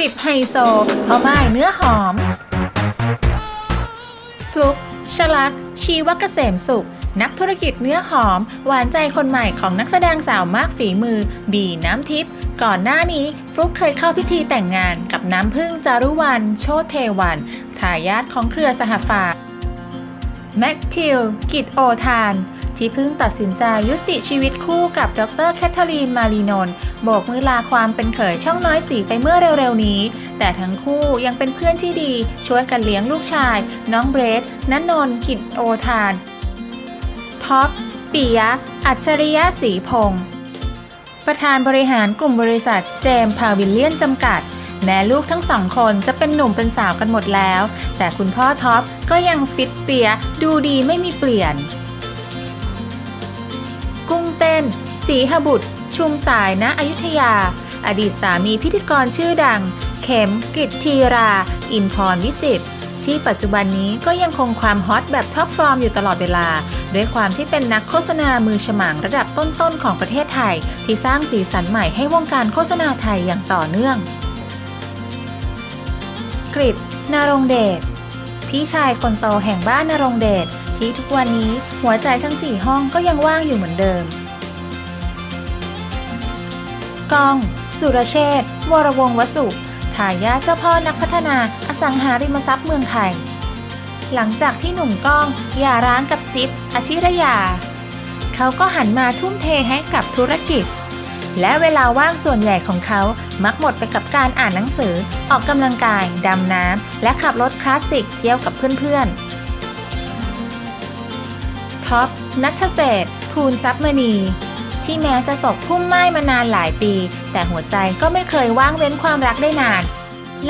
10ไฮโซพ่อไม้เนื้อหอมฟลุกชลัก ชีวกเกษมสุข นักธุรกิจเนื้อหอม หวานใจคนใหม่ของนักแสดงสาวมากฝีมือ บีน้ำทิพย์ก่อนหน้านี้ฟลุกเคยเข้าพิธีแต่งงานกับน้ำพึ่งจารุวรรณโชตเทวัน ทายาทของเครือสหฝาแมทธิวกิตโอทาน ที่เพิ่งตัดสินใจยุติชีวิตคู่กับดรแคทเธอรีนมารีนนท์โบกมือลาความเป็นเขยช่องน้อยสีไปเมื่อเร็วๆนี้ แต่ทั้งคู่ยังเป็นเพื่อนที่ดีช่วยกันเลี้ยงลูกชาย น้องเบรดนันนท์กิตโอทานท็อปปิยะ อัจฉริยะศรีพงศ์ประธานบริหารกลุ่มบริษัทเจมส์พาวิลเลียนจำกัด แม้ลูกทั้งสองคนจะเป็นหนุ่มเป็นสาวกันหมดแล้ว แต่คุณพ่อท็อปก็ยังฟิตเปียดูดีไม่มีเปลี่ยน กุ้งเต้น สีหบุตร ชุมสายณอยุธยา อดีตสามีพิธีกรชื่อดัง เข็มกฤทธีรา อินพรวิจิตรที่ปัจจุบันนี้ก็ยังคงความฮอตแบบท็อปฟอร์มอยู่ตลอดเวลา ด้วยความที่เป็นนักโฆษณามือฉมังระดับต้นๆของประเทศไทย ที่สร้างสีสันใหม่ให้วงการโฆษณาไทยอย่างต่อเนื่องกริตนารงเดชพี่ชายคนโตแห่งบ้านนารงเดช ที่ทุกวันนี้หัวใจทั้งสี่ห้องก็ยังว่างอยู่เหมือนเดิม กอง สุรเชษฐ์วรวงศ์วสุทายาทเจ้าพ่อนักพัฒนาอสังหาริมทรัพย์เมืองไทย หลังจากที่หนุ่มก้องหย่าร้างกับจิ๊บอชิรยา เขาก็หันมาทุ่มเทให้กับธุรกิจ และเวลาว่างส่วนใหญ่ของเขามักหมดไปกับการอ่านหนังสือ ออกกำลังกาย ดำน้ำ และขับรถคลาสสิกเที่ยวกับเพื่อนๆ ท็อปนัทเศรษฐ์ภูลทรัพย์มณี ที่แม้จะตกพุ่มไม้มานานหลายปี แต่หัวใจก็ไม่เคยว่างเว้นความรักได้นาน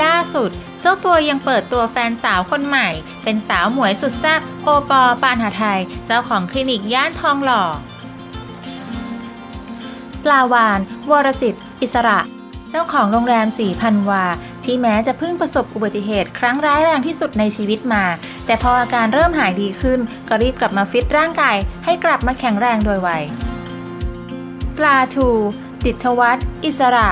ล่าสุด เจ้าตัวยังเปิดตัวแฟนสาวคนใหม่ เป็นสาวหมวยสุดแซ่บโอปอปานหาไทย เจ้าของคลินิกย่านทองหล่อปลาวาน วรสิทธิ์ อิสระ เจ้าของโรงแรมสี่พันวา ที่แม้จะเพิ่งประสบอุบัติเหตุ ครั้งร้ายแรงที่สุดในชีวิตมา แต่พออาการเริ่มหายดีขึ้น ก็รีบกลับมาฟิตร่างกาย ให้กลับมาแข็งแรงโดยไวปลาทูดิทวัฒน์อิสระ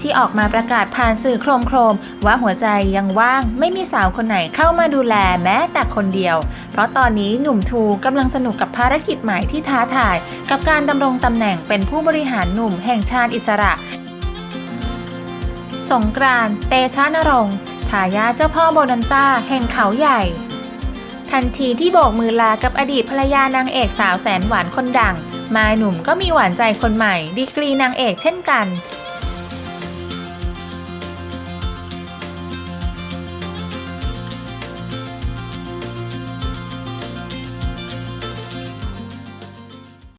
ที่ออกมาประกาศผ่านสื่อโครมโครม ว่าหัวใจยังว่างไม่มีสาวคนไหนเข้ามาดูแลแม้แต่คนเดียว เพราะตอนนี้หนุ่มทูกำลังสนุกกับภารกิจใหม่ที่ท้าทาย กับการดำรงตำแหน่งเป็นผู้บริหารหนุ่มแห่งชาติอิสระ สงกรานต์เตชะนรงค์ทายาเจ้าพ่อโบนันซ่าแห่งเขาใหญ่ ทันทีที่โบกมือลากับอดีตภรรยานางเอกสาวแสนหวานคนดัง มายหนุ่มก็มีหวานใจคนใหม่ ดีกรีนางเอกเช่นกัน